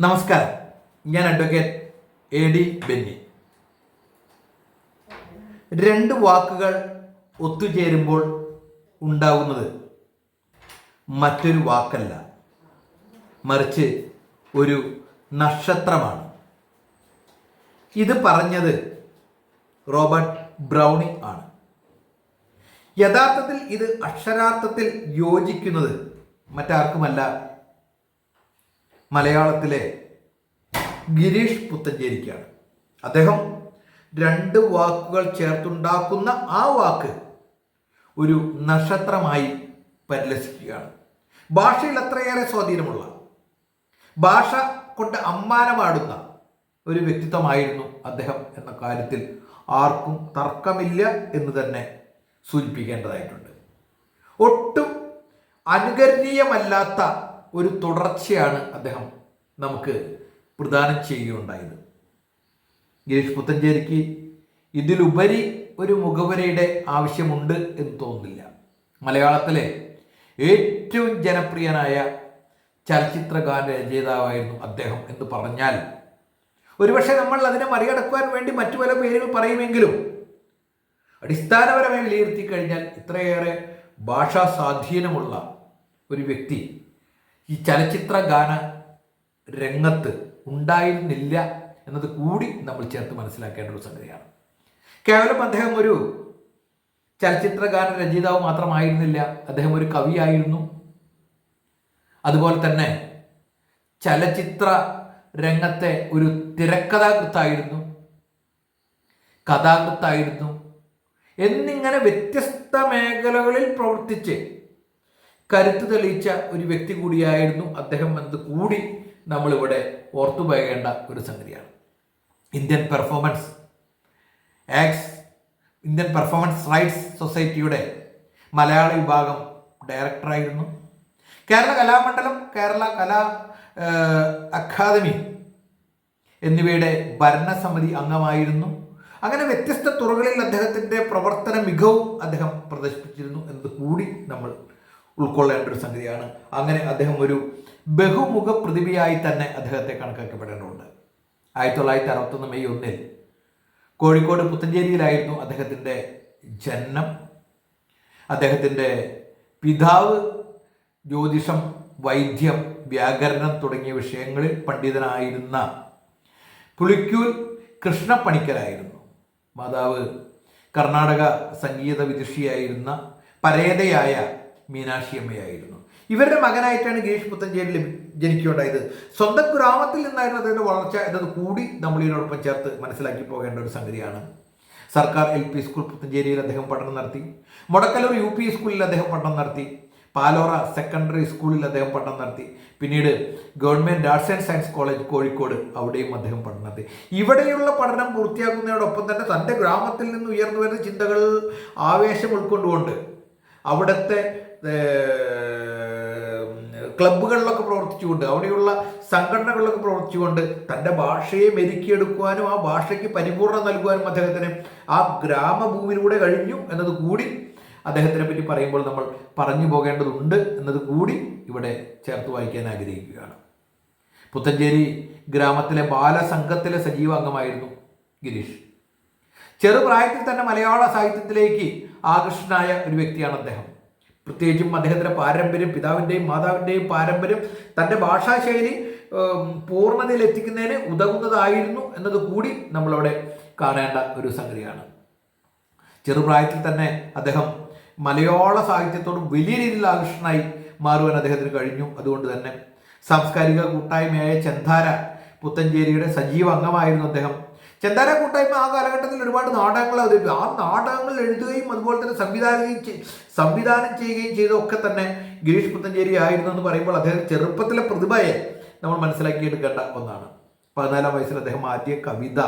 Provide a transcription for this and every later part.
നമസ്കാരം. ഞാൻ advocate A D Benny. രണ്ട് വാക്കുകൾ ഒത്തുചേരുമ്പോൾ ഉണ്ടാകുന്നത് മറ്റൊരു വാക്കല്ല. മറിച്ച് ഒരു നക്ഷത്രമാണ്. ഇത് പറഞ്ഞത് റോബർട്ട് ബ്രൗണി ആണ്. യഥാർത്ഥത്തിൽ ഇത് അക്ഷരാർത്ഥത്തിൽ യോജിക്കുന്നത് മറ്റാർക്കുമല്ല മലയാളത്തിലെ ഗിരീഷ് പുത്തഞ്ചേരിക്കാണ്. അദ്ദേഹം രണ്ട് വാക്കുകൾ ചേർത്തുണ്ടാക്കുന്ന ആ വാക്ക് ഒരു നക്ഷത്രമായി പരിലസിക്കുകയാണ്. ഭാഷയിൽ അത്രയേറെ സ്വാധീനമുള്ള ഭാഷ കൊണ്ട് അമ്മാനമാടുന്ന ഒരു വ്യക്തിത്വമായിരുന്നു അദ്ദേഹം എന്ന കാര്യത്തിൽ ആർക്കും തർക്കമില്ല എന്ന് തന്നെ സൂചിപ്പിക്കേണ്ടതായിട്ടുണ്ട്. ഒട്ടും അനുകരണീയമല്ലാത്ത ഒരു തുടർച്ചയാണ് അദ്ദേഹം നമുക്ക് പ്രദാനം ചെയ്യുകയുണ്ടായത്. ഗിരീഷ് പുത്തഞ്ചേരിക്ക് ഇതിലുപരി ഒരു മുഖവരയുടെ ആവശ്യമുണ്ട് എന്ന് തോന്നുന്നില്ല. മലയാളത്തിലെ ഏറ്റവും ജനപ്രിയനായ ചലച്ചിത്രഗാന രചയിതാവായിരുന്നു അദ്ദേഹം എന്ന് പറഞ്ഞാൽ ഒരുപക്ഷെ നമ്മൾ അതിനെ മറികടക്കുവാൻ വേണ്ടി മറ്റു പല പേരുകൾ പറയുമെങ്കിലും അടിസ്ഥാനപരമായി വിലയിരുത്തി കഴിഞ്ഞാൽ ഇത്രയേറെ ഭാഷാ സ്വാധീനമുള്ള ഒരു വ്യക്തി ഈ ചലച്ചിത്ര ഗാന രംഗത്ത് ഉണ്ടായിരുന്നില്ല എന്നത് കൂടി നമ്മൾ ചേർത്ത് മനസ്സിലാക്കേണ്ട ഒരു സംഗതിയാണ്. കേവലം അദ്ദേഹം ഒരു ചലച്ചിത്ര ഗാന രചയിതാവ് മാത്രമായിരുന്നില്ല. അദ്ദേഹം ഒരു കവിയായിരുന്നു. അതുപോലെ തന്നെ ചലച്ചിത്ര രംഗത്തെ ഒരു തിരക്കഥാകൃത്തായിരുന്നു. കഥാകൃത്തായിരുന്നു. എന്നിങ്ങനെ വ്യത്യസ്ത മേഖലകളിൽ പ്രവർത്തിച്ച് കരുത്ത് തെളിയിച്ച ഒരു വ്യക്തി കൂടിയായിരുന്നു അദ്ദേഹം എന്നത് കൂടി നമ്മളിവിടെ ഓർത്തുപോകേണ്ട ഒരു സംഗതിയാണ്. Indian performance acts Indian performance rights സൊസൈറ്റിയുടെ മലയാള വിഭാഗം ഡയറക്ടറായിരുന്നു കേരള കലാമണ്ഡലം കേരള കലാ അക്കാദമി എന്നിവയുടെ ഭരണസമിതി അംഗമായിരുന്നു. അങ്ങനെ വ്യത്യസ്ത തുറകളിൽ അദ്ദേഹത്തിന്റെ പ്രവർത്തന മികവും അദ്ദേഹം പ്രദർശിപ്പിച്ചിരുന്നു എന്നത് കൂടി നമ്മൾ ഉൾക്കൊള്ളേണ്ട ഒരു സംഗതിയാണ്. അങ്ങനെ അദ്ദേഹം ഒരു ബഹുമുഖ പ്രതിഭയായി തന്നെ അദ്ദേഹത്തെ കണക്കാക്കപ്പെടേണ്ടതുണ്ട്. ആയിരത്തി തൊള്ളായിരത്തി അറുപത്തൊന്ന് മെയ് ഒന്നിൽ കോഴിക്കോട് പുത്തഞ്ചേരിയിലായിരുന്നു അദ്ദേഹത്തിന്റെ ജനനം. അദ്ദേഹത്തിന്റെ പിതാവ് ജ്യോതിഷം വൈദ്യം വ്യാകരണം തുടങ്ങിയ വിഷയങ്ങളിൽ പണ്ഡിതനായിരുന്ന പുളിക്കൂൽ കൃഷ്ണപ്പണിക്കരായിരുന്നു. മാതാവ് കർണാടക സംഗീത വിദുഷിയായിരുന്ന പരേതയായ മീനാക്ഷിയമ്മയായിരുന്നു. ഇവരുടെ മകനായിട്ടാണ് ഗിരീഷ് പുത്തഞ്ചേരി ജനിക്കുകയുണ്ടായത്. സ്വന്തം ഗ്രാമത്തിൽ നിന്നായിരുന്നു അദ്ദേഹത്തിന്റെ വളർച്ച എന്നത് കൂടി നമ്മൾ ഇതിനോടൊപ്പം ചേർത്ത് മനസ്സിലാക്കി പോകേണ്ട ഒരു സംഗതിയാണ്. സർക്കാർ എൽ പി സ്കൂൾ പുത്തഞ്ചേരിയിൽ അദ്ദേഹം പഠനം നടത്തി. മുടക്കലൂർ യു പി സ്കൂളിൽ അദ്ദേഹം പഠനം നടത്തി. പാലോറ സെക്കൻഡറി സ്കൂളിൽ അദ്ദേഹം പഠനം നടത്തി. പിന്നീട് government arts and science college Kozhikode അവിടെയും അദ്ദേഹം പഠനം നടത്തി. ഇവിടെയുള്ള പഠനം പൂർത്തിയാക്കുന്നതിനോടൊപ്പം തന്നെ തന്റെ ഗ്രാമത്തിൽ നിന്ന് ഉയർന്നു വരുന്ന ചിന്തകൾ ആവേശം ഉൾക്കൊണ്ടുകൊണ്ട് അവിടുത്തെ ക്ലബ്ബുകളിലൊക്കെ പ്രവർത്തിച്ചുകൊണ്ട് അവിടെയുള്ള സംഘടനകളിലൊക്കെ പ്രവർത്തിച്ചുകൊണ്ട് തന്റെ ഭാഷയെ മെരുക്കിയെടുക്കുവാനും ആ ഭാഷയ്ക്ക് പരിപൂർണം നൽകുവാനും അദ്ദേഹത്തിന് ആ ഗ്രാമഭൂമിയിലൂടെ കഴിഞ്ഞു എന്നത് കൂടി അദ്ദേഹത്തിനെ പറ്റി പറയുമ്പോൾ നമ്മൾ പറഞ്ഞു പോകേണ്ടതുണ്ട് എന്നത് കൂടി ഇവിടെ ചേർത്ത് വായിക്കാൻ ആഗ്രഹിക്കുകയാണ്. പുത്തഞ്ചേരി ഗ്രാമത്തിലെ ബാലസംഘത്തിലെ സജീവ അംഗമായിരുന്നു ഗിരീഷ്. ചെറുപ്രായത്തിൽ തന്നെ മലയാള സാഹിത്യത്തിലേക്ക് ആകർഷനായ ഒരു വ്യക്തിയാണ് അദ്ദേഹം. പ്രത്യേകിച്ചും അദ്ദേഹത്തിന്റെ പാരമ്പര്യം പിതാവിന്റെയും മാതാവിന്റെയും പാരമ്പര്യം തന്റെ ഭാഷാശൈലി പൂർണതയിൽ എത്തിക്കുന്നതിന് ഉതകുന്നതായിരുന്നു എന്നത് കൂടി നമ്മളവിടെ കാണേണ്ട ഒരു സംഗതിയാണ്. ചെറുപ്രായത്തിൽ തന്നെ അദ്ദേഹം മലയാള സാഹിത്യത്തോട് വലിയ രീതിയിൽ ആകർഷണനായി മാറുവാൻ അദ്ദേഹത്തിന് കഴിഞ്ഞു. അതുകൊണ്ട് തന്നെ സാംസ്കാരിക കൂട്ടായ്മയായ ചെന്താര പുത്തഞ്ചേരിയുടെ സജീവ അംഗമായിരുന്നു അദ്ദേഹം. ചെന്താര കൂട്ടായ്മ ആ കാലഘട്ടത്തിൽ ഒരുപാട് നാടകങ്ങൾ അവതരിപ്പിച്ചു. ആ നാടകങ്ങൾ എഴുതുകയും അതുപോലെ തന്നെ സംവിധാനം സംവിധാനം ചെയ്യുകയും ചെയ്തൊക്കെ തന്നെ ഗിരീഷ് പുത്തഞ്ചേരി ആയിരുന്നു എന്ന് പറയുമ്പോൾ അദ്ദേഹം ചെറുപ്പത്തിലെ പ്രതിഭയെ നമ്മൾ മനസ്സിലാക്കിയെടുക്കേണ്ട ഒന്നാണ്. പതിനാലാം വയസ്സിൽ അദ്ദേഹം ആദ്യ കവിത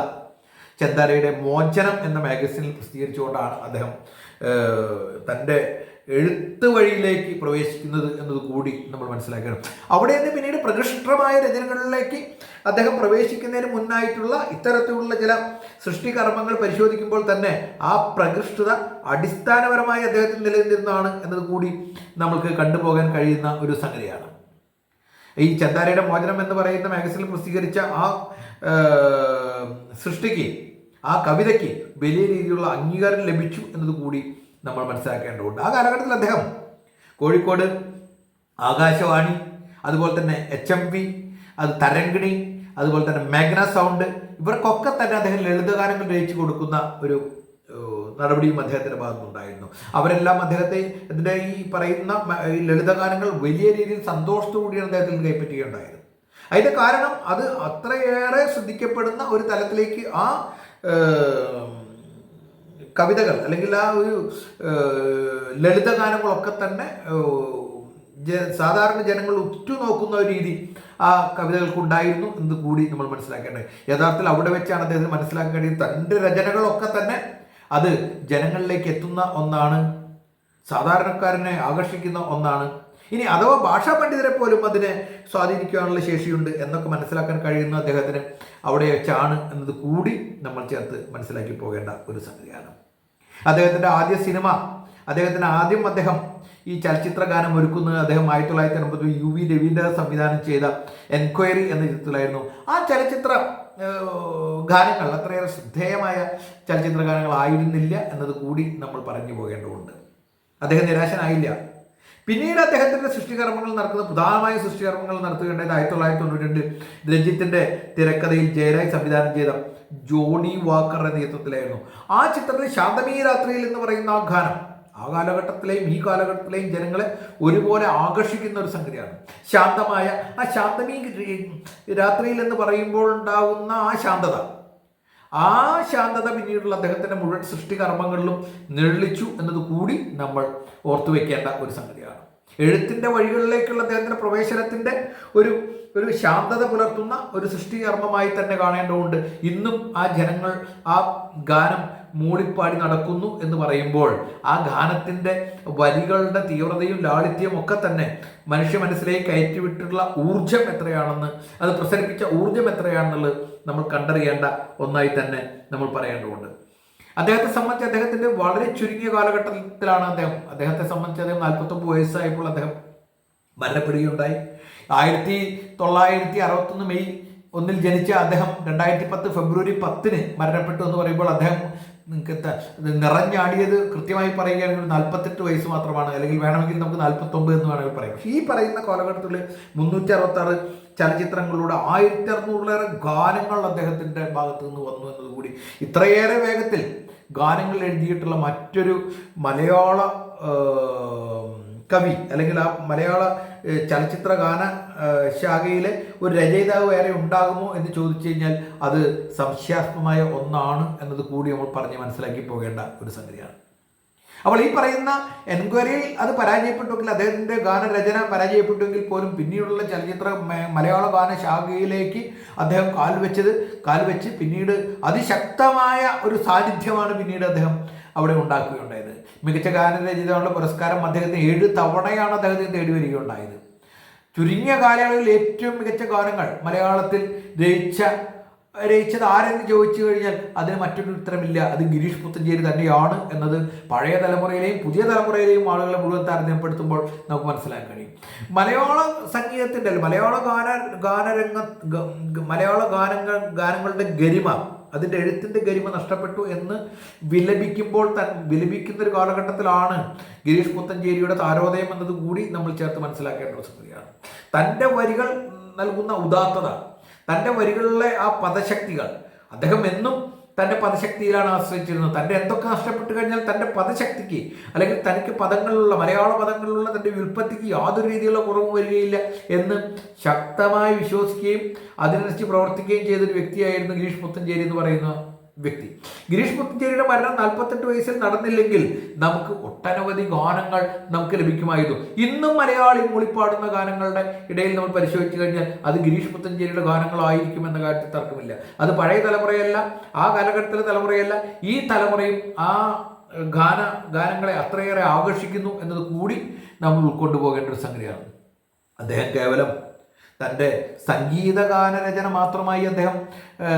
ചെന്താരയുടെ മോചനം എന്ന മാഗസിനിൽ പ്രസിദ്ധീകരിച്ചുകൊണ്ടാണ് അദ്ദേഹം തന്റെ എഴുത്ത് വഴിയിലേക്ക് പ്രവേശിക്കുന്നത് എന്നത് കൂടി നമ്മൾ മനസ്സിലാക്കണം. അവിടെ നിന്ന് പിന്നീട് പ്രകൃഷ്ടമായ രചനകളിലേക്ക് അദ്ദേഹം പ്രവേശിക്കുന്നതിന് മുന്നായിട്ടുള്ള ഇത്തരത്തിലുള്ള ചില സൃഷ്ടികർമ്മങ്ങൾ പരിശോധിക്കുമ്പോൾ തന്നെ ആ പ്രകൃഷ്ടത അടിസ്ഥാനപരമായി അദ്ദേഹത്തിൽ നിലനിന്നിരുന്നതാണ് എന്നത് കൂടി നമുക്ക് കണ്ടുപോകാൻ കഴിയുന്ന ഒരു സംഗതിയാണ്. ഈ ചന്താരയുടെ മോചനം എന്ന് പറയുന്ന മാഗസിനിൽ പ്രസിദ്ധീകരിച്ച ആ, സൃഷ്ടിക്ക് ആ കവിതയ്ക്ക് വലിയ രീതിയിലുള്ള അംഗീകാരം ലഭിച്ചു എന്നത് കൂടി നമ്മൾ മനസ്സിലാക്കേണ്ടതുണ്ട്. ആ കാലഘട്ടത്തിൽ അദ്ദേഹം കോഴിക്കോട് ആകാശവാണി അതുപോലെ തന്നെ എച്ച് എം പി അത് തരങ്കിണി അതുപോലെ തന്നെ മേഘന സൗണ്ട് ഇവർക്കൊക്കെ തന്നെ അദ്ദേഹം ലളിതകാരങ്ങൾ രചിച്ചു കൊടുക്കുന്ന ഒരു നടപടിയും അദ്ദേഹത്തിന്റെ ഭാഗത്തുനിന്നുണ്ടായിരുന്നു. അവരെല്ലാം അദ്ദേഹത്തെ ഇതിന്റെ ഈ പറയുന്ന ഈ ലളിതഗാനങ്ങൾ വലിയ രീതിയിൽ സന്തോഷത്തോടുകൂടിയാണ് അദ്ദേഹത്തിൽ കൈപ്പറ്റുകയുണ്ടായിരുന്നു അതിന്റെ കാരണം അത് അത്രയേറെ ശ്രദ്ധിക്കപ്പെടുന്ന ഒരു തലത്തിലേക്ക് ആ കവിതകൾ അല്ലെങ്കിൽ ആ ഒരു ലളിതഗാനങ്ങളൊക്കെ തന്നെ സാധാരണ ജനങ്ങൾ ഉറ്റുനോക്കുന്ന ഒരു രീതി ആ കവിതകൾക്കുണ്ടായിരുന്നു എന്ന് കൂടി നമ്മൾ മനസ്സിലാക്കേണ്ടത്. യഥാർത്ഥത്തിൽ അവിടെ വെച്ചാണ് അദ്ദേഹത്തിന് മനസ്സിലാക്കാൻ കഴിയുന്നത്. തന്റെ രചനകളൊക്കെ തന്നെ അത് ജനങ്ങളിലേക്ക് എത്തുന്ന ഒന്നാണ് സാധാരണക്കാരനെ ആകർഷിക്കുന്ന ഒന്നാണ്. ഇനി അഥവാ ഭാഷാ പണ്ഡിതരെ പോലും അതിനെ സ്വാധീനിക്കാനുള്ള ശേഷിയുണ്ട് എന്നൊക്കെ മനസ്സിലാക്കാൻ കഴിയുന്ന അദ്ദേഹത്തിന് അവിടെ വെച്ചാണ് എന്നത് കൂടി നമ്മൾ ചേർത്ത് മനസ്സിലാക്കി പോകേണ്ട ഒരു സംഗതിയാണ്. അദ്ദേഹത്തിന്റെ ആദ്യ സിനിമ അദ്ദേഹത്തിന് ആദ്യം അദ്ദേഹം ഈ ചലച്ചിത്ര ഗാനം ഒരുക്കുന്നത് അദ്ദേഹം ആയിരത്തി തൊള്ളായിരത്തി അൻപത് യു വി രവീന്ദ്ര സംവിധാനം ചെയ്ത എൻക്വയറി എന്ന ചിത്രത്തിലായിരുന്നു. ആ ചലച്ചിത്ര ഗാനങ്ങൾ അത്രയേറെ ശ്രദ്ധേയമായ ചലച്ചിത്ര ഗാനങ്ങളായിരുന്നില്ല എന്നത് കൂടി നമ്മൾ പറഞ്ഞു പോകേണ്ടതുണ്ട്. അദ്ദേഹം നിരാശനായില്ല. പിന്നീട് അദ്ദേഹത്തിന്റെ സൃഷ്ടികർമ്മങ്ങൾ നടക്കുന്ന പ്രധാനമായ സൃഷ്ടികർമ്മങ്ങൾ നടത്തുകയുണ്ടായത് ആയിരത്തി തൊള്ളായിരത്തി തൊണ്ണൂറ്റി രണ്ട് രഞ്ജിത്തിന്റെ തിരക്കഥയിൽ ജയരാജ് സംവിധാനം ചെയ്ത ജോണി വാക്കറുടെ നേതൃത്വത്തിലായിരുന്നു. ആ ചിത്രത്തിൽ ശാന്തമീ രാത്രിയിൽ എന്ന് പറയുന്ന ആ ഗാനം ആ കാലഘട്ടത്തിലെയും ഈ കാലഘട്ടത്തിലെയും ജനങ്ങളെ ഒരുപോലെ ആകർഷിക്കുന്ന ഒരു സംഗതിയാണ്. ശാന്തമായ ആ ശാന്തമീ രാത്രിയിൽ എന്ന് പറയുമ്പോൾ ഉണ്ടാകുന്ന ആ ശാന്തത. ആ ശാന്തത പിന്നീടുള്ള അദ്ദേഹത്തിന്റെ മുഴുവൻ സൃഷ്ടികർമ്മങ്ങളിലും നിഴലിച്ചു എന്നത് കൂടി നമ്മൾ ഓർത്തു വെക്കേണ്ട ഒരു സംഗതിയാണ്. എഴുത്തിന്റെ വഴികളിലേക്കുള്ള അദ്ദേഹത്തിന്റെ പ്രവേശനത്തിന്റെ ഒരു ഒരു ശാന്തത പുലർത്തുന്ന ഒരു സൃഷ്ടികർമ്മമായി തന്നെ കാണേണ്ടതുണ്ട്. ഇന്നും ആ ജനങ്ങൾ ആ ഗാനം മൂളിപ്പാടി നടക്കുന്നു എന്ന് പറയുമ്പോൾ ആ ഗാനത്തിന്റെ വരികളുടെ തീവ്രതയും ലാളിത്യവും ഒക്കെ തന്നെ മനുഷ്യ മനസ്സിലേക്ക് കയറ്റിവിട്ടിട്ടുള്ള ഊർജം എത്രയാണെന്ന് അത് പ്രസരിപ്പിച്ച ഊർജം എത്രയാണെന്നുള്ളത് നമ്മൾ കണ്ടറിയേണ്ട ഒന്നായി തന്നെ നമ്മൾ പറയേണ്ടതുണ്ട്. അദ്ദേഹത്തെ സംബന്ധിച്ച് അദ്ദേഹത്തിന്റെ വളരെ ചുരുങ്ങിയ കാലഘട്ടത്തിലാണ് അദ്ദേഹം. അദ്ദേഹത്തെ സംബന്ധിച്ച് അദ്ദേഹം നാൽപ്പത്തൊമ്പത് വയസ്സായപ്പോൾ അദ്ദേഹം മരണപ്പെടുകയുണ്ടായി. ആയിരത്തി തൊള്ളായിരത്തി അറുപത്തൊന്ന് മെയ് ഒന്നിൽ ജനിച്ച അദ്ദേഹം രണ്ടായിരത്തി പത്ത് ഫെബ്രുവരി പത്തിന് മരണപ്പെട്ടു എന്ന് പറയുമ്പോൾ അദ്ദേഹം നിങ്ങൾക്ക് നിറഞ്ഞാടിയത് കൃത്യമായി പറയുകയാണെങ്കിൽ നാൽപ്പത്തെട്ട് വയസ്സ് മാത്രമാണ്. അല്ലെങ്കിൽ വേണമെങ്കിൽ നമുക്ക് നാൽപ്പത്തൊമ്പത് എന്ന് വേണമെങ്കിൽ പറയാം. പക്ഷേ ഈ പറയുന്ന കാലഘട്ടത്തിൽ മുന്നൂറ്റി അറുപത്താറ് ചലച്ചിത്രങ്ങളിലൂടെ ആയിരത്തി അറുന്നൂറിലേറെ ഗാനങ്ങൾ അദ്ദേഹത്തിന്റെ ഭാഗത്തു നിന്ന് വന്നു എന്നതുകൂടി ഇത്രയേറെ വേഗത്തിൽ ഗാനങ്ങൾ എഴുതിയിട്ടുള്ള മറ്റൊരു മലയാള കവി അല്ലെങ്കിൽ ആ മലയാള ചലച്ചിത്ര ഗാന ശാഖയിലെ ഒരു രചയിതാവ് വേറെ ഉണ്ടാകുമോ എന്ന് ചോദിച്ചു കഴിഞ്ഞാൽ അത് സംശയാസ്പദമായ ഒന്നാണ് എന്നത് കൂടി നമ്മൾ പറഞ്ഞ് മനസ്സിലാക്കി പോകേണ്ട ഒരു സംഗതിയാണ്. അപ്പോൾ ഈ പറയുന്ന എൻക്വയറിയിൽ അത് പരാജയപ്പെട്ടുവെങ്കിൽ അദ്ദേഹത്തിന്റെ ഗാനരചന പരാജയപ്പെട്ടുവെങ്കിൽ പോലും പിന്നീടുള്ള ചലച്ചിത്ര മലയാള ഗാന ശാഖയിലേക്ക് അദ്ദേഹം കാൽവെച്ചത് കാൽവെച്ച് പിന്നീട് അതിശക്തമായ ഒരു സാന്നിധ്യമാണ് പിന്നീട് അദ്ദേഹം അവിടെ ഉണ്ടാക്കുകയുണ്ടായത്. മികച്ച ഗാനരചിതയുള്ള പുരസ്കാരം അദ്ദേഹത്തിന് ഏഴ് തവണയാണ് അദ്ദേഹത്തിന് തേടി വരികയുണ്ടായത്. ചുരുങ്ങിയ കാലയളവിൽ ഏറ്റവും മികച്ച ഗാനങ്ങൾ മലയാളത്തിൽ രചിച്ച രചിച്ചത് ആരെന്ന് ചോദിച്ചു കഴിഞ്ഞാൽ അതിന് മറ്റൊരു ഉത്തരമില്ല. അത് ഗിരീഷ് പുത്തഞ്ചേരി തന്നെയാണ് എന്നത് പഴയ തലമുറയിലെയും പുതിയ തലമുറയിലെയും ആളുകളെ മുഴുവൻ താരതമ്യപ്പെടുത്തുമ്പോൾ നമുക്ക് മനസ്സിലാക്കാൻ കഴിയും. മലയാള സംഗീതത്തിന്റെ അല്ല മലയാള ഗാന ഗാനരംഗ മലയാള ഗാനങ്ങൾ ഗാനങ്ങളുടെ ഗരിമ അതിന്റെ എഴുത്തിന്റെ ഗരിമ നഷ്ടപ്പെട്ടു എന്ന് വിലപിക്കുമ്പോൾ തൻ വിലപിക്കുന്ന ഒരു കാലഘട്ടത്തിലാണ് ഗിരീഷ് പുത്തഞ്ചേരിയുടെ താരോദയം എന്നത് കൂടി നമ്മൾ ചേർത്ത് മനസ്സിലാക്കേണ്ട ഒരു സംഗതിയാണ്. തന്റെ വരികൾ നൽകുന്ന ഉദാത്തത തന്റെ വരികളിലെ ആ പദശക്തികൾ. അദ്ദേഹം എന്നും തന്റെ പദശക്തിയിലാണ് ആശ്രയിച്ചിരുന്നത്. തന്റെ എന്തൊക്കെ നഷ്ടപ്പെട്ട് കഴിഞ്ഞാൽ തന്റെ പദശക്തിക്ക് അല്ലെങ്കിൽ തനിക്ക് പദങ്ങളിലുള്ള മലയാള പദങ്ങളിലുള്ള തന്റെ വ്യുൽപ്പത്തിക്ക് യാതൊരു രീതിയിലുള്ള കുറവ് വരികയില്ല എന്ന് ശക്തമായി വിശ്വസിക്കുകയും അതിനനുസരിച്ച് പ്രവർത്തിക്കുകയും ചെയ്തൊരു വ്യക്തിയായിരുന്നു ഗിരീഷ് പുത്തഞ്ചേരി എന്ന് പറയുന്ന വ്യക്തി. ഗിരീഷ് പുത്തഞ്ചേരിയുടെ മരണം നാൽപ്പത്തെട്ട് വയസ്സിൽ നടന്നില്ലെങ്കിൽ നമുക്ക് ഒട്ടനവധി ഗാനങ്ങൾ നമുക്ക് ലഭിക്കുമായിരുന്നു. ഇന്നും മലയാളി മൂളിപ്പാടുന്ന ഗാനങ്ങളുടെ ഇടയിൽ നമ്മൾ പരിശോധിച്ചു കഴിഞ്ഞാൽ അത് ഗിരീഷ് പുത്തഞ്ചേരിയുടെ ഗാനങ്ങളായിരിക്കും എന്ന കാര്യത്തിൽ തർക്കമില്ല. അത് പഴയ തലമുറയല്ല ആ കാലഘട്ടത്തിലെ തലമുറയല്ല ഈ തലമുറയും ആ ഗാന ഗാനങ്ങളെ അത്രയേറെ ആകർഷിക്കുന്നു എന്നത് കൂടി നമ്മൾ ഉൾക്കൊണ്ടു പോകേണ്ട ഒരു സംഗതിയാണ്. അദ്ദേഹം കേവലം തന്റെ സംഗീതഗാന രചന മാത്രമായി അദ്ദേഹം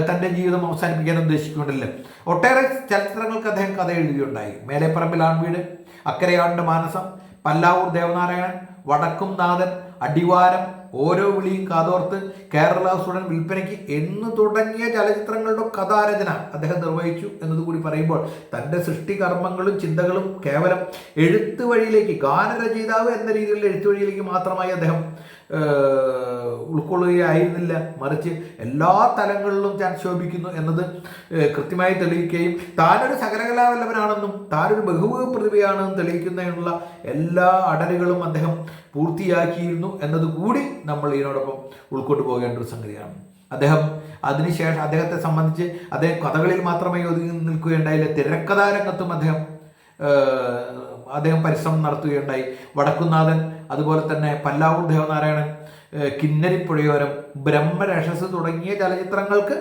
തന്റെ ജീവിതം അവസാനിപ്പിക്കാൻ ഉദ്ദേശിക്കുന്നുണ്ടല്ലോ ഒട്ടേറെ ചലച്ചിത്രങ്ങൾക്ക് അദ്ദേഹം കഥ എഴുതുകയുണ്ടായി മേലെപ്പറമ്പിൽ ആൺവീട് അക്കരയാണ്ട് മാനസം പല്ലാവൂർ ദേവനാരായണൻ വടക്കും നാഥൻ അടിവാരം ഓരോ വിളിയും കാതോർത്ത് കേരള സ്റ്റുഡൻ വിൽപ്പനയ്ക്ക് എന്ന് തുടങ്ങിയ ചലച്ചിത്രങ്ങളുടെ കഥാരചന അദ്ദേഹം നിർവഹിച്ചു എന്നതുകൂടി പറയുമ്പോൾ തന്റെ സൃഷ്ടികർമ്മങ്ങളും ചിന്തകളും കേവലം എഴുത്ത് വഴിയിലേക്ക് ഗാനരചയിതാവ് എന്ന രീതിയിലുള്ള എഴുത്ത് വഴിയിലേക്ക് മാത്രമായി അദ്ദേഹം ഉൾക്കൊള്ളുകയായിരുന്നില്ല. മറിച്ച് എല്ലാ തലങ്ങളിലും താൻ ശോഭിക്കുന്നു എന്നത് കൃത്യമായി തെളിയിക്കുകയും താനൊരു സകലകലാവല്ലഭനാണെന്നും താനൊരു ബഹുമുഖ പ്രതിഭയാണെന്നും തെളിയിക്കുന്നതിനുള്ള എല്ലാ അടലുകളും അദ്ദേഹം പൂർത്തിയാക്കിയിരുന്നു എന്നത് കൂടി നമ്മൾ ഇതിനോടൊപ്പം ഉൾക്കൊണ്ടു പോകേണ്ട ഒരു സംഗതിയാണ്. അദ്ദേഹം അതിനുശേഷം അദ്ദേഹത്തെ സംബന്ധിച്ച് അദ്ദേഹം കഥകളിൽ മാത്രമേ ഒതുങ്ങി നിൽക്കുകയുണ്ടായില്ല. തിരക്കഥാരംഗത്തും അദ്ദേഹം അദ്ദേഹം പരിശ്രമം നടത്തുകയുണ്ടായി. വടക്കുന്നാഥൻ അതുപോലെ തന്നെ പല്ലാവൂർ ദേവനാരായണൻ കിന്നരിപ്പുഴയോരം ബ്രഹ്മരക്ഷസ് തുടങ്ങിയ ചലച്ചിത്രങ്ങൾക്ക്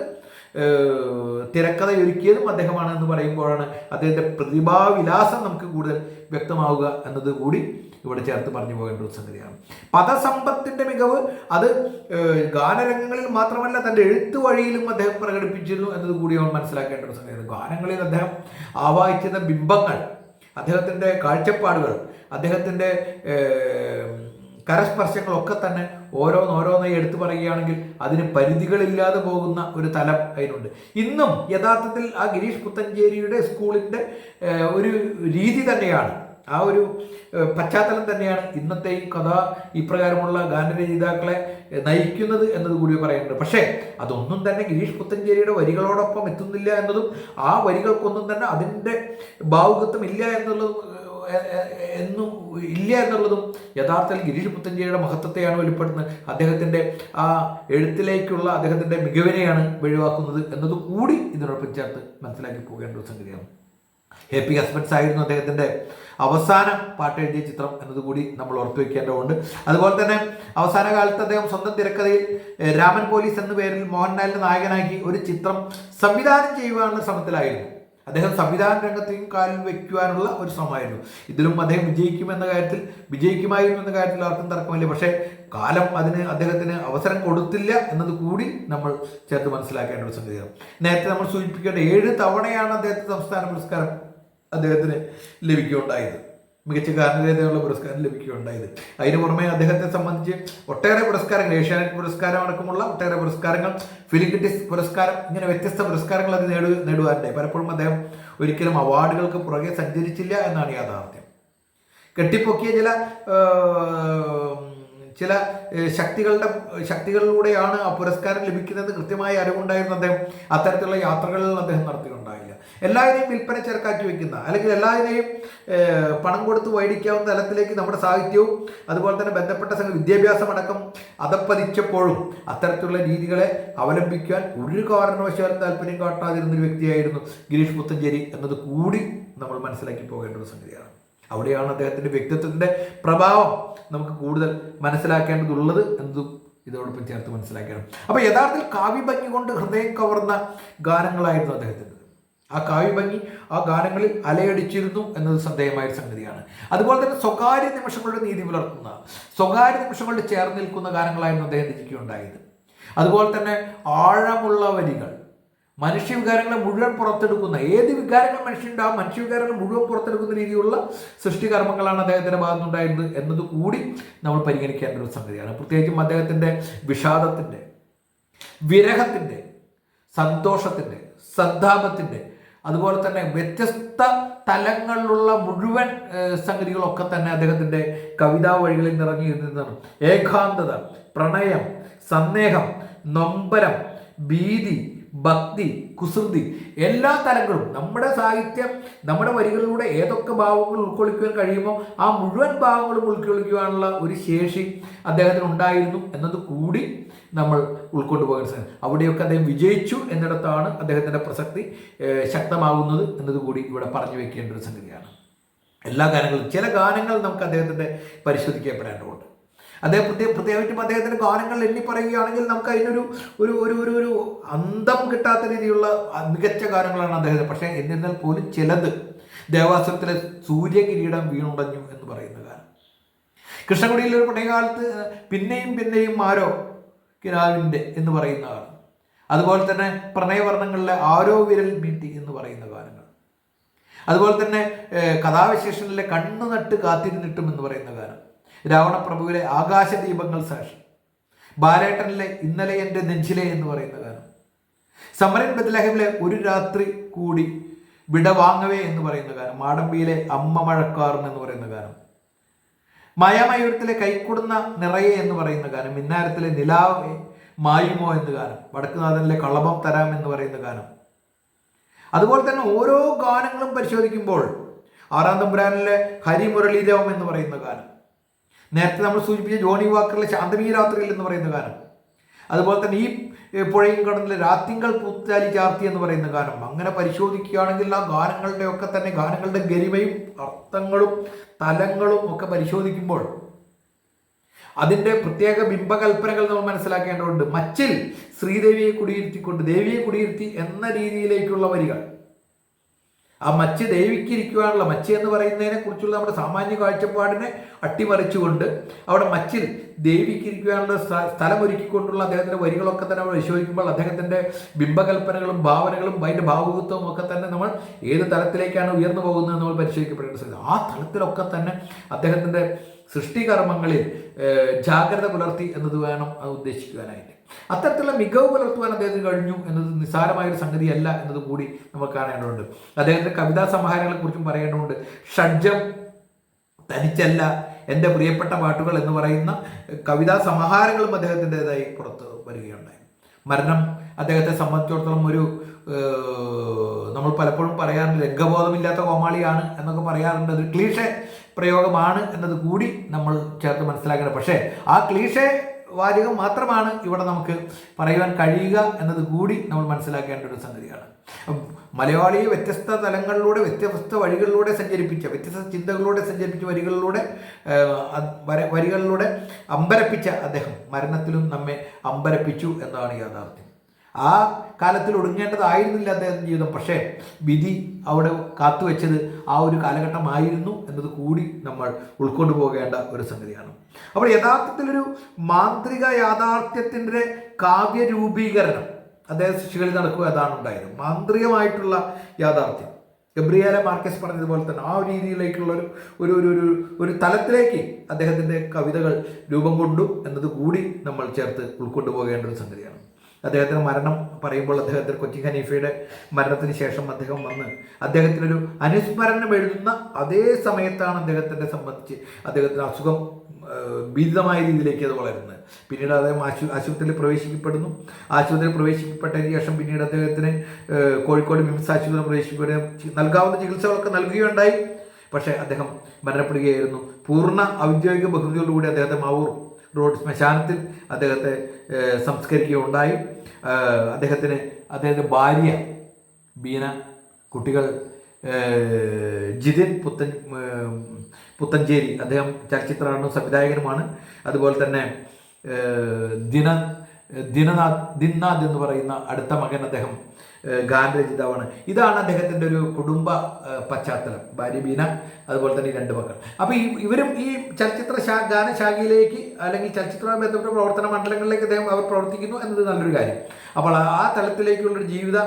തിരക്കഥയൊരുക്കിയതും അദ്ദേഹമാണ് എന്ന് പറയുമ്പോഴാണ് അദ്ദേഹത്തിന്റെ പ്രതിഭാവിലാസം നമുക്ക് കൂടുതൽ വ്യക്തമാവുക എന്നത് കൂടി ഇവിടെ ചേർത്ത് പറഞ്ഞു പോകേണ്ട ഒരു സംഗതിയാണ്. പദസമ്പത്തിന്റെ മികവ് അത് ഗാനരംഗങ്ങളിൽ മാത്രമല്ല തന്റെ എഴുത്ത് വഴിയിലും അദ്ദേഹം പ്രകടിപ്പിച്ചിരുന്നു എന്നത് കൂടി അവൻ മനസ്സിലാക്കേണ്ട ഒരു സംഗതിയാണ്. ഗാനങ്ങളിൽ അദ്ദേഹം ആവാഹിച്ചിരുന്ന ബിംബങ്ങൾ അദ്ദേഹത്തിന്റെ കാഴ്ചപ്പാടുകൾ അദ്ദേഹത്തിന്റെ കരസ്പർശങ്ങളൊക്കെ തന്നെ ഓരോന്നോരോന്നായി എടുത്തു പറയുകയാണെങ്കിൽ അതിന് പരിധികളില്ലാതെ പോകുന്ന ഒരു തലം അതിനുണ്ട്. ഇന്നും യഥാർത്ഥത്തിൽ ആ ഗിരീഷ് പുത്തഞ്ചേരിയുടെ സ്കൂളിന്റെ ഒരു രീതി തന്നെയാണ്. ആ ഒരു പശ്ചാത്തലം തന്നെയാണ് ഇന്നത്തെ ഈ കഥ ഇപ്രകാരമുള്ള ഗാനരചയിതാക്കളെ നയിക്കുന്നത് എന്നത് കൂടി പറയുന്നുണ്ട് പക്ഷേ അതൊന്നും തന്നെ ഗിരീഷ് പുത്തഞ്ചേരിയുടെ വരികളോടൊപ്പം എത്തുന്നില്ല എന്നതും ആ വരികൾക്കൊന്നും തന്നെ അതിന്റെ ഭാവുകത്വം ഇല്ല എന്നുള്ളതും എന്നും ഇല്ല എന്നുള്ളതും യഥാർത്ഥത്തിൽ ഗിരീഷ് പുത്തഞ്ചേരിയുടെ മഹത്വത്തെയാണ് വെളിപ്പെടുന്നത് അദ്ദേഹത്തിന്റെ ആ എഴുത്തിലേക്കുള്ള അദ്ദേഹത്തിന്റെ മികവിനെയാണ് വെളിവാക്കുന്നത് എന്നതും കൂടി ഇതിനോടൊപ്പം ചേർത്ത് മനസ്സിലാക്കി പോകേണ്ട ഒരു സംഗതിയാണ്. ഹാപ്പി ഹസ്ബൻഡ്സ് ആയിരുന്നു അദ്ദേഹത്തിന്റെ അവസാന പാട്ട് എഴുതിയ ചിത്രം എന്നതുകൂടി നമ്മൾ ഓർത്തു അതുപോലെ തന്നെ അവസാന കാലത്ത് അദ്ദേഹം സ്വന്തം തിരക്കഥയിൽ രാമൻ പോലീസ് എന്ന പേരിൽ മോഹൻലാലിനെ നായകനാക്കി ഒരു ചിത്രം സംവിധാനം ചെയ്യുവാനുള്ള ശ്രമത്തിലായിരുന്നു. അദ്ദേഹം സംവിധാന രംഗത്തെയും കാലിൽ വെക്കുവാനുള്ള ഒരു ശ്രമമായിരുന്നു. ഇതിലും അദ്ദേഹം വിജയിക്കുമെന്ന കാര്യത്തിൽ വിജയിക്കുമായിരുന്നു എന്ന കാര്യത്തിൽ ആർക്കും തർക്കമില്ല. പക്ഷേ കാലം അതിന് അദ്ദേഹത്തിന് അവസരം കൊടുത്തില്ല എന്നത് കൂടി നമ്മൾ ചേർത്ത് മനസ്സിലാക്കേണ്ട ഒരു സംഗതിയാണ്. നേരത്തെ നമ്മൾ സൂചിപ്പിക്കേണ്ട ഏഴ് തവണയാണ് അദ്ദേഹത്തിന് സംസ്ഥാന പുരസ്കാരം അദ്ദേഹത്തിന് ലഭിക്കുകയുണ്ടായത്. മികച്ച ഗാനരേതയുള്ള പുരസ്കാരം ലഭിക്കുകയുണ്ടായത്. അതിന് പുറമെ അദ്ദേഹത്തെ സംബന്ധിച്ച് ഒട്ടേറെ പുരസ്കാരങ്ങൾ ഏഷ്യാനെറ്റ് പുരസ്കാരം അടക്കമുള്ള ഒട്ടേറെ പുരസ്കാരങ്ങൾ ഫിലിം പുരസ്കാരം ഇങ്ങനെ വ്യത്യസ്ത പുരസ്കാരങ്ങൾ അത് നേടു നേടുവാനുണ്ടായി. പലപ്പോഴും അദ്ദേഹം ഒരിക്കലും അവാർഡുകൾക്ക് പുറകെ സഞ്ചരിച്ചില്ല എന്നാണ് യാഥാർത്ഥ്യം. കെട്ടിപ്പൊക്കിയ ചില ചില ശക്തികളുടെ ശക്തികളിലൂടെയാണ് ആ പുരസ്കാരം ലഭിക്കുന്നത് കൃത്യമായ അറിവുണ്ടായിരുന്ന അദ്ദേഹം. അത്തരത്തിലുള്ള യാത്രകളിൽ അദ്ദേഹം നടത്തിയിട്ടുണ്ടായില്ല. എല്ലാവരെയും വിൽപ്പന ചെറുക്കാക്കി വെക്കുന്ന അല്ലെങ്കിൽ എല്ലാവരെയും പണം കൊടുത്ത് മേടിക്കാവുന്ന തലത്തിലേക്ക് നമ്മുടെ സാഹിത്യവും അതുപോലെ തന്നെ ബന്ധപ്പെട്ട സംഘ വിദ്യാഭ്യാസം അടക്കം അതപ്പതിച്ചപ്പോഴും അത്തരത്തിലുള്ള രീതികളെ അവലംബിക്കാൻ ഒരു കാരണവശാലും താല്പര്യം കാട്ടാതിരുന്ന ഒരു വ്യക്തിയായിരുന്നു ഗിരീഷ് പുത്തഞ്ചേരി എന്നത് കൂടി നമ്മൾ മനസ്സിലാക്കി പോകേണ്ട ഒരു സംഗതിയാണ്. അവിടെയാണ് അദ്ദേഹത്തിന്റെ വ്യക്തിത്വത്തിന്റെ പ്രഭാവം നമുക്ക് കൂടുതൽ മനസ്സിലാക്കേണ്ടതുള്ളത് എന്നതും ഇതോടൊപ്പം ചേർത്ത് മനസ്സിലാക്കണം. അപ്പോൾ യഥാർത്ഥത്തിൽ കാവ്യഭംഗി കൊണ്ട് ഹൃദയം കവർന്ന ഗാനങ്ങളായിരുന്നു അദ്ദേഹത്തിന്റെ ആ കാവ്യ ഭംഗി ആ ഗാനങ്ങളിൽ അലയടിച്ചിരുന്നു എന്നത് ശ്രദ്ധേയമായ സംഗതിയാണ്. അതുപോലെ തന്നെ സ്വകാര്യ നിമിഷങ്ങളുടെ നീതി പുലർത്തുന്ന സ്വകാര്യ നിമിഷങ്ങളുടെ ചേർന്ന് നിൽക്കുന്ന ഗാനങ്ങളായിരുന്നു അദ്ദേഹം രചിക്കുകയുണ്ടായത്. അതുപോലെ തന്നെ ആഴമുള്ള വരികൾ മനുഷ്യ വികാരങ്ങളെ മുഴുവൻ പുറത്തെടുക്കുന്ന ഏത് വികാരങ്ങൾ മനുഷ്യന്റെ ആ മനുഷ്യ വികാരങ്ങൾ മുഴുവൻ പുറത്തെടുക്കുന്ന രീതിയിലുള്ള സൃഷ്ടികർമ്മങ്ങളാണ് അദ്ദേഹത്തിന്റെ ഭാഗത്തുനിന്നുണ്ടായിരുന്നത് എന്നത് കൂടി നമ്മൾ പരിഗണിക്കേണ്ട ഒരു സംഗതിയാണ്. പ്രത്യേകിച്ചും അദ്ദേഹത്തിന്റെ വിഷാദത്തിന്റെ വിരഹത്തിന്റെ സന്തോഷത്തിന്റെ സന്താപത്തിന്റെ അതുപോലെ തന്നെ വ്യത്യസ്ത തലങ്ങളിലുള്ള മുഴുവൻ സംഗതികളൊക്കെ തന്നെ അദ്ദേഹത്തിന്റെ കവിതാ വഴികളിൽ നിറഞ്ഞു നിന്നതാണ് ഏകാന്തത പ്രണയം സന്ദേഹം നൊമ്പരം ഭീതി ഭക്തി കുസൃതി എല്ലാ തലങ്ങളും നമ്മുടെ സാഹിത്യം നമ്മുടെ വരികളിലൂടെ ഏതൊക്കെ ഭാവങ്ങൾ ഉൾക്കൊള്ളിക്കുവാൻ കഴിയുമോ ആ മുഴുവൻ ഭാവങ്ങളും ഉൾക്കൊള്ളിക്കുവാനുള്ള ഒരു ശേഷി അദ്ദേഹത്തിന് ഉണ്ടായിരുന്നു എന്നത് കൂടി നമ്മൾ ഉൾക്കൊണ്ടു പോകാൻ സാധിക്കും അവിടെയൊക്കെ അദ്ദേഹം വിജയിച്ചു എന്നിടത്താണ് അദ്ദേഹത്തിന്റെ പ്രസക്തി ശക്തമാകുന്നത് എന്നതുകൂടി ഇവിടെ പറഞ്ഞു വെക്കേണ്ട ഒരു സംഗതിയാണ്. എല്ലാ ഗാനങ്ങളും ചില ഗാനങ്ങൾ നമുക്ക് അദ്ദേഹത്തിന്റെ പരിശോധിക്കപ്പെടേണ്ടതുണ്ട് അദ്ദേഹം പ്രത്യേക പ്രത്യേകിച്ചും അദ്ദേഹത്തിന്റെ ഗാനങ്ങൾ എണ്ണി പറയുകയാണെങ്കിൽ നമുക്ക് അതിനൊരു ഒരു ഒരു ഒരു ഒരു അന്തം കിട്ടാത്ത രീതിയിലുള്ള മികച്ച ഗാനങ്ങളാണ് അദ്ദേഹത്തിന്. പക്ഷേ എന്നിരുന്നാൽ പോലും ചിലത് ദേവാസുരത്തിലെ സൂര്യകിരീടം വീണുടഞ്ഞു എന്ന് പറയുന്ന ഗാനം. കൃഷ്ണകുടിയിലെ ഒരു പഴയകാലത്ത് പിന്നെയും പിന്നെയും ആരോ കിനാവിന്റെ എന്ന് പറയുന്ന ഗാനം. അതുപോലെ തന്നെ പ്രണയവർണങ്ങളിലെ ആരോ വിരൽ മീട്ടി എന്ന് പറയുന്ന ഗാനങ്ങൾ. അതുപോലെ തന്നെ കഥാവിശേഷനിലെ കണ്ണു നട്ട് കാത്തിരുന്നിട്ടും എന്ന് പറയുന്ന ഗാനം. രാവണപ്രഭുവിലെ ആകാശദീപങ്ങൾ സാക്ഷി. ബാലേട്ടനിലെ ഇന്നലെ എന്റെ നെഞ്ചിലെ എന്ന് പറയുന്ന ഗാനം. സമരൻ ബദ്ലഹമിലെ ഒരു രാത്രി കൂടി വിടവാങ്ങവേ എന്ന് പറയുന്ന ഗാനം. മാടമ്പിയിലെ അമ്മ മഴക്കാരൻ എന്ന് പറയുന്ന ഗാനം. മായാമയൂരത്തിലെ കൈക്കുടുന്ന നിറയെ എന്ന് പറയുന്ന ഗാനം. മിന്നാരത്തിലെ നിലാവേ മായുമോ എന്ന് ഗാനം. വടക്കുനാഥനിലെ കളഭം തരാം എന്ന് പറയുന്ന ഗാനം. അതുപോലെ തന്നെ ഓരോ ഗാനങ്ങളും പരിശോധിക്കുമ്പോൾ ആറാം തമ്പുരാനിലെ ഹരിമുരളീരവം എന്ന് പറയുന്ന ഗാനം. നേരത്തെ നമ്മൾ സൂചിപ്പിച്ച ജോണി വാക്കറിലെ ശാന്തമീ രാത്രിയിൽ എന്ന് പറയുന്ന ഗാനം. അതുപോലെ തന്നെ ഈ പുഴയും കടന്നിലെ രാത്തിങ്കൾ പൂത്താലി ചാർത്തി എന്ന് പറയുന്ന ഗാനം. അങ്ങനെ പരിശോധിക്കുകയാണെങ്കിൽ ആ ഗാനങ്ങളുടെ ഒക്കെ തന്നെ ഗാനങ്ങളുടെ ഗരിമയും അർത്ഥങ്ങളും തലങ്ങളും ഒക്കെ പരിശോധിക്കുമ്പോൾ അതിന്റെ പ്രത്യേക ബിംബകൽപ്പനകൾ നമ്മൾ മനസ്സിലാക്കേണ്ടതുണ്ട്. മച്ചിൽ ശ്രീദേവിയെ കുടിയിരുത്തിക്കൊണ്ട് ദേവിയെ കുടിയിരുത്തി എന്ന രീതിയിലേക്കുള്ള വരികൾ. ആ മച്ച് ദേവിക്കിരിക്കുവാനുള്ള മച്ച് എന്ന് പറയുന്നതിനെ കുറിച്ചുള്ള നമ്മുടെ സാമാന്യ കാഴ്ചപ്പാടിനെ അട്ടിമറിച്ചുകൊണ്ട് അവിടെ മച്ചിൽ ദേവിക്കിരിക്കുവാനുള്ള സ്ഥലം സ്ഥലമൊരുക്കിക്കൊണ്ടുള്ള അദ്ദേഹത്തിന്റെ വരികളൊക്കെ തന്നെ നമ്മൾ പരിശോധിക്കുമ്പോൾ അദ്ദേഹത്തിന്റെ ബിംബകൽപ്പനകളും ഭാവനകളും അതിന്റെ ഭാവുകത്വവും ഒക്കെ തന്നെ നമ്മൾ ഏത് തലത്തിലേക്കാണ് ഉയർന്നു പോകുന്നത് നമ്മൾ പരിശോധിക്കപ്പെടേണ്ട സാധ്യത ആ തലത്തിലൊക്കെ തന്നെ അദ്ദേഹത്തിന്റെ സൃഷ്ടികർമ്മങ്ങളിൽ ജാഗ്രത പുലർത്തി എന്നത് വേണം അത് ഉദ്ദേശിക്കുവാനായിട്ട്. അത്തരത്തിലുള്ള മികവ് പുലർത്തുവാൻ അദ്ദേഹത്തിന് കഴിഞ്ഞു എന്നത് നിസ്സാരമായൊരു സംഗതിയല്ല എന്നത് കൂടി നമുക്ക് കാണേണ്ടതുണ്ട്. അദ്ദേഹത്തിന്റെ കവിതാ സമാഹാരങ്ങളെ കുറിച്ചും പറയേണ്ടതുണ്ട്. ഷഡ്ജം തനിച്ചല്ല എന്റെ പ്രിയപ്പെട്ട പാട്ടുകൾ എന്ന് പറയുന്ന കവിതാ സമാഹാരങ്ങളും അദ്ദേഹത്തിന്റെതായി പുറത്ത് വരികയുണ്ടായി. മരണം അദ്ദേഹത്തെ സംബന്ധിച്ചിടത്തോളം ഒരു നമ്മൾ പലപ്പോഴും പറയാറുണ്ട് രംഗബോധമില്ലാത്ത കോമാളിയാണ് എന്നൊക്കെ പറയാറുണ്ട്. അത് ക്ലീഷെ പ്രയോഗമാണ് എന്നത് കൂടി നമ്മൾ ചേർത്ത് മനസ്സിലാക്കണം. പക്ഷേ ആ ക്ലീഷെ വാചകം മാത്രമാണ് ഇവിടെ നമുക്ക് പറയുവാൻ കഴിയുക എന്നത് കൂടി നമ്മൾ മനസ്സിലാക്കേണ്ട ഒരു സംഗതിയാണ്. മലയാളിയെ വ്യത്യസ്ത തലങ്ങളിലൂടെ വ്യത്യസ്ത വഴികളിലൂടെ സഞ്ചരിപ്പിച്ച വ്യത്യസ്ത ചിന്തകളിലൂടെ സഞ്ചരിപ്പിച്ച വരികളിലൂടെ വരികളിലൂടെ അമ്പരപ്പിച്ച അദ്ദേഹം മരണത്തിലും നമ്മെ അമ്പരപ്പിച്ചു എന്നാണ് യാഥാർത്ഥ്യം. ആ കാലത്തിൽ ഒടുങ്ങേണ്ടതായിരുന്നില്ല അദ്ദേഹത്തിന്റെ ജീവിതം. പക്ഷേ വിധി അവിടെ കാത്തുവെച്ചത് ആ ഒരു കാലഘട്ടമായിരുന്നു എന്നത് കൂടി നമ്മൾ ഉൾക്കൊണ്ടു പോകേണ്ട ഒരു സംഗതിയാണ്. അപ്പോൾ യഥാർത്ഥത്തിലൊരു മാന്ത്രിക യാഥാർത്ഥ്യത്തിന്റെ കാവ്യരൂപീകരണം അദ്ദേഹം സൃഷ്ടികളിൽ നടക്കുക അതാണ് ഉണ്ടായത്. മാന്ത്രികമായിട്ടുള്ള യാഥാർത്ഥ്യം. ഗബ്രിയാല മാർക്കസ് പറഞ്ഞതുപോലെ തന്നെ ആ രീതിയിലേക്കുള്ള ഒരു ഒരു ഒരു ഒരു ഒരു തലത്തിലേക്ക് അദ്ദേഹത്തിന്റെ കവിതകൾ രൂപം കൊണ്ടു എന്നത് കൂടി നമ്മൾ ചേർത്ത് ഉൾക്കൊണ്ടു പോകേണ്ട ഒരു സംഗതിയാണ്. അദ്ദേഹത്തിന് മരണം പറയുമ്പോൾ അദ്ദേഹത്തിന് കൊച്ചി ഖനീഫയുടെ മരണത്തിന് ശേഷം അദ്ദേഹം വന്ന് അദ്ദേഹത്തിനൊരു അനുസ്മരണം എഴുതുന്ന അതേ സമയത്താണ് അദ്ദേഹത്തിന്റെ സംബന്ധിച്ച് അദ്ദേഹത്തിന് അസുഖം ഭീതമായ രീതിയിലേക്ക് അത് വളരുന്നത്. പിന്നീട് അദ്ദേഹം ആശു ആശുപത്രിയിൽ പ്രവേശിക്കപ്പെടുന്നു. ആശുപത്രിയിൽ പ്രവേശിക്കപ്പെട്ടതിന് ശേഷം പിന്നീട് അദ്ദേഹത്തിന് കോഴിക്കോട് മിംസ് ആശുപത്രിയിൽ പ്രവേശിക്കുകയും ചി- നൽകാവുന്ന ചികിത്സകളൊക്കെ നൽകുകയുണ്ടായി. പക്ഷേ അദ്ദേഹം മരണപ്പെടുകയായിരുന്നു. പൂർണ ഔദ്യോഗിക ബഹുമതിയോടുകൂടി അദ്ദേഹത്തെ മാവൂർ റോഡ് ശ്മശാനത്തിൽ അദ്ദേഹത്തെ സംസ്കരിക്കുകയുണ്ടായി. അദ്ദേഹത്തിന് അദ്ദേഹത്തെ ഭാര്യ ബീന കുട്ടികൾ ജിതിൻ പുത്തൻ പുത്തഞ്ചേരി അദ്ദേഹം ചലച്ചിത്രകാരനും സംവിധായകനുമാണ്. അതുപോലെ തന്നെ ദിന ദിനനാഥ് ദിന്നാഥ് എന്ന് പറയുന്ന അടുത്ത മകൻ അദ്ദേഹം ഗാനരചിതാവാണ് ഇതാണ് അദ്ദേഹത്തിന്റെ ഒരു കുടുംബ പശ്ചാത്തലം. ഭാര്യ ബീന അതുപോലെ തന്നെ രണ്ട് മക്കൾ. അപ്പോൾ ഈ ഇവരും ഈ ചലച്ചിത്ര ശാ ഗാനശാഖയിലേക്ക് അല്ലെങ്കിൽ ചലച്ചിത്രവുമായി ബന്ധപ്പെട്ട പ്രവർത്തന മണ്ഡലങ്ങളിലേക്ക് അദ്ദേഹം അവർ പ്രവർത്തിക്കുന്നു എന്നത് നല്ലൊരു കാര്യം. അപ്പോൾ ആ തലത്തിലേക്കുള്ളൊരു ജീവിത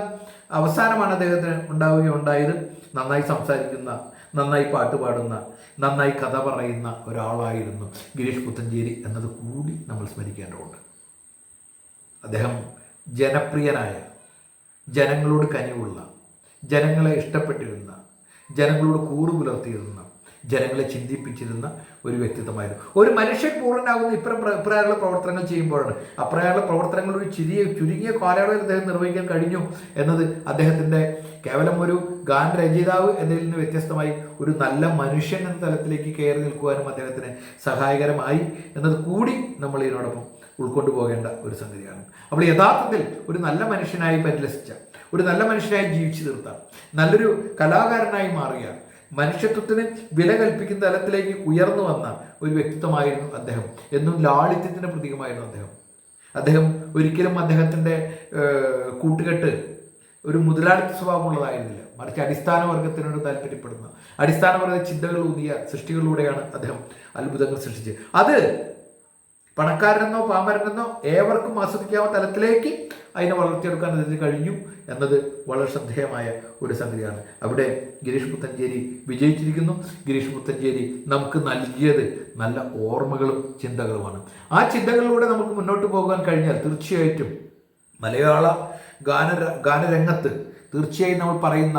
അവസാനമാണ് അദ്ദേഹത്തിന് ഉണ്ടാവുകയുണ്ടായത്. നന്നായി സംസാരിക്കുന്ന നന്നായി പാട്ട് പാടുന്ന നന്നായി കഥ പറയുന്ന ഒരാളായിരുന്നു ഗിരീഷ് പുത്തഞ്ചേരി എന്നത് കൂടി നമ്മൾ സ്മരിക്കേണ്ടതുണ്ട്. അദ്ദേഹം ജനപ്രിയനായ ജനങ്ങളോട് കനിവുള്ള ജനങ്ങളെ ഇഷ്ടപ്പെട്ടിരുന്ന ജനങ്ങളോട് കൂറ് പുലർത്തിയിരുന്ന ജനങ്ങളെ ചിന്തിപ്പിച്ചിരുന്ന ഒരു വ്യക്തിത്വമായിരുന്നു. ഒരു മനുഷ്യൻ പൂർണനാകുന്ന ഇപ്പുറം പ്ര- ഇപ്രകാരമുള്ള പ്രവർത്തനങ്ങൾ ചെയ്യുമ്പോഴാണ്. അപ്രകാരമുള്ള പ്രവർത്തനങ്ങൾ ഒരു ചിരിയ ചുരുങ്ങിയ കാലയളവിൽ അദ്ദേഹം നിർവഹിക്കാൻ കഴിഞ്ഞു എന്നത് അദ്ദേഹത്തിന്റെ കേവലം ഒരു ഗാനരചയിതാവ് എന്നതിൽ നിന്ന് വ്യത്യസ്തമായി ഒരു നല്ല മനുഷ്യൻ എന്ന തലത്തിലേക്ക് കയറി നിൽക്കുവാനും അദ്ദേഹത്തിന് സഹായകരമായി എന്നത് കൂടി നമ്മൾ ഇതിനോടൊപ്പം ഉൾക്കൊണ്ടു പോകേണ്ട ഒരു സംഗതിയാണ്. അപ്പോൾ യഥാർത്ഥത്തിൽ ഒരു നല്ല മനുഷ്യനായി പരിലസിച്ച ഒരു നല്ല മനുഷ്യനായി ജീവിച്ചു തീർത്ത നല്ലൊരു കലാകാരനായി മാറിയ മനുഷ്യത്വത്തിന് വില കൽപ്പിക്കുന്ന തലത്തിലേക്ക് ഉയർന്നു വന്ന ഒരു വ്യക്തിത്വമായിരുന്നു അദ്ദേഹം. എന്നും ലാളിത്യത്തിന്റെ പ്രതീകമായിരുന്നു അദ്ദേഹം. അദ്ദേഹം ഒരിക്കലും അദ്ദേഹത്തിന്റെ കൂട്ടുകെട്ട് ഒരു മുതലാളിത്ത സ്വഭാവമുള്ളതായിരുന്നില്ല. മറിച്ച് അടിസ്ഥാന വർഗത്തിനോട് താല്പര്യപ്പെടുന്ന അടിസ്ഥാന വർഗ ചിന്തകൾ ഊന്നിയ സൃഷ്ടികളിലൂടെയാണ് അദ്ദേഹം അത്ഭുതങ്ങൾ സൃഷ്ടിച്ചത്. അത് പണക്കാരനെന്നോ പാമരനെന്നോ ഏവർക്കും ആസ്വദിക്കാവുന്ന തലത്തിലേക്ക് അതിനെ വളർത്തിയെടുക്കാൻ അതിന് കഴിഞ്ഞു എന്നത് വളരെ ശ്രദ്ധേയമായ ഒരു സംഗതിയാണ്. അവിടെ ഗിരീഷ് പുത്തഞ്ചേരി വിജയിച്ചിരിക്കുന്നു. ഗിരീഷ് പുത്തഞ്ചേരി നമുക്ക് നൽകിയത് നല്ല ഓർമ്മകളും ചിന്തകളുമാണ്. ആ ചിന്തകളിലൂടെ നമുക്ക് മുന്നോട്ട് പോകാൻ കഴിഞ്ഞാൽ തീർച്ചയായിട്ടും മലയാള ഗാന ഗാനരംഗത്ത് തീർച്ചയായും നമ്മൾ പറയുന്ന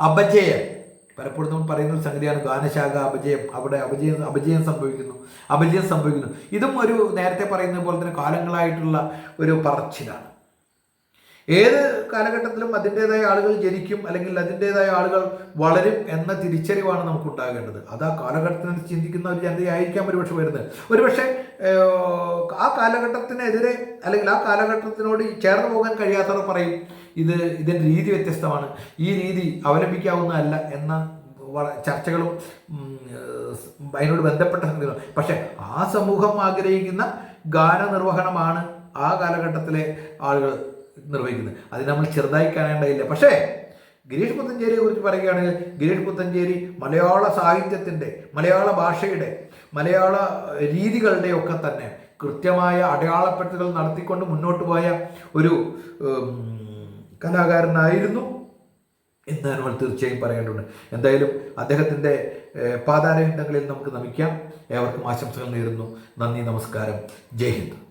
അപജയം പലപ്പോഴും നമ്മൾ പറയുന്ന സംഗതിയാണ് ഗാനശാഖ അപജയം. അവിടെ അപജയം അപജയം സംഭവിക്കുന്നു. അപജയം സംഭവിക്കുന്നു. ഇതും ഒരു നേരത്തെ പറയുന്നത് പോലെ തന്നെ കാലങ്ങളായിട്ടുള്ള ഒരു പറച്ചിലാണ്. ഏത് കാലഘട്ടത്തിലും അതിന്റെതായ ആളുകൾ ജനിക്കും അല്ലെങ്കിൽ അതിന്റെതായ ആളുകൾ വളരും എന്ന തിരിച്ചറിവാണ് നമുക്ക് ഉണ്ടാകേണ്ടത് അത് ആ കാലഘട്ടത്തിന് ചിന്തിക്കുന്ന ഒരു ജനതയായിരിക്കാം ഒരുപക്ഷെ വരുന്നത്. ഒരുപക്ഷെ ആ കാലഘട്ടത്തിനെതിരെ അല്ലെങ്കിൽ ആ കാലഘട്ടത്തിനോട് ചേർന്ന് പോകാൻ കഴിയാത്തവർ പറയും ഇത് ഇതിന്റെ രീതി വ്യത്യസ്തമാണ്. ഈ രീതി അവലംബിക്കാവുന്നതല്ല എന്ന ചർച്ചകളും അതിനോട് ബന്ധപ്പെട്ട സംഗതികളും. പക്ഷെ ആ സമൂഹം ആഗ്രഹിക്കുന്ന ഗാന നിർവഹണമാണ് ആ കാലഘട്ടത്തിലെ ആളുകൾ നിർവഹിക്കുന്നത്. അത് നമ്മൾ ചെറുതായി കാണേണ്ടതില്ല. പക്ഷേ ഗിരീഷ് പുത്തഞ്ചേരിയെ കുറിച്ച് പറയുകയാണെങ്കിൽ ഗിരീഷ് പുത്തഞ്ചേരി മലയാള സാഹിത്യത്തിന്റെ മലയാള ഭാഷയുടെ മലയാള രീതികളുടെ ഒക്കെ തന്നെ കൃത്യമായ അടയാളപ്പെടുത്തലുകൾ നടത്തിക്കൊണ്ട് മുന്നോട്ട് പോയ ഒരു കലാകാരനായിരുന്നു എന്ന് നമ്മൾ തീർച്ചയായും പറയേണ്ടതുണ്ട് എന്തായാലും അദ്ദേഹത്തിന്റെ പാതാരഹിതങ്ങളിൽ നമുക്ക് നമിക്കാം. ഏവർക്കും ആശംസകൾ നേരുന്നു. നന്ദി നമസ്കാരം. ജയ് ഹിന്ദ്.